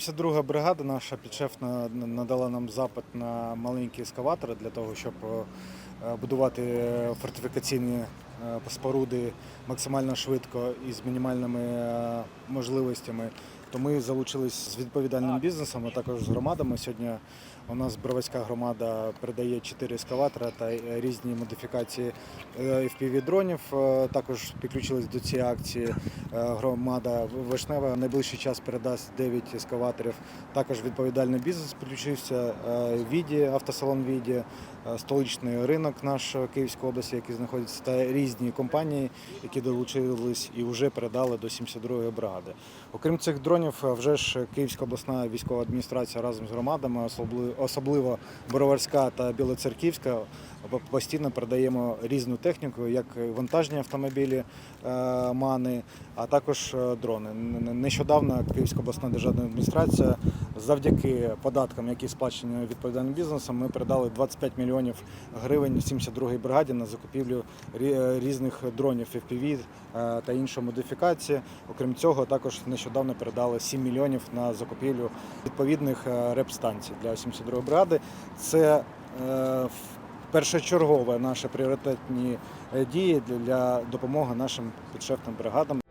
72 бригада, наша підшефна надала нам запит на маленькі ескаватори для того, щоб е, будувати фортифікаційні е, споруди максимально швидко і з мінімальними е, можливостями. То ми залучились з відповідальним бізнесом, а також з громадами. Сьогодні у нас Броварська громада передає 4 ескаватора та різні модифікації fpv дронів. Також підключились до цієї акції громада Вишнева. Найближчий час передасть 9 ескаваторів. Також відповідальний бізнес підключився. е, Віді, автосалон Віді, е, столичний ринок наш е, Київської області, який знаходиться, та різні компанії, які долучились і вже передали до 72-ї бригади. Окрім цих дронів, е, вже ж Київська обласна військова адміністрація разом з громадами, особливо, Бороварська та Білоцерківська, постійно передаємо різну техніку, як вантажні автомобілі е, мани, а також е, дрони. Нещодавно Київська обласна державна адміністрація завдяки податкам, які сплачені відповідальним бізнесом, ми передали 25 мільйонів гривень 72-й бригаді на закупівлю е, різних дронів FPV та іншої модифікації. Окрім цього, також нещодавно передали 7 мільйонів на закупівлю відповідних реп-станцій для 72-ї бригади. Це в- першочергове наші пріоритетні е, дії для допомоги нашим підшефним бригадам.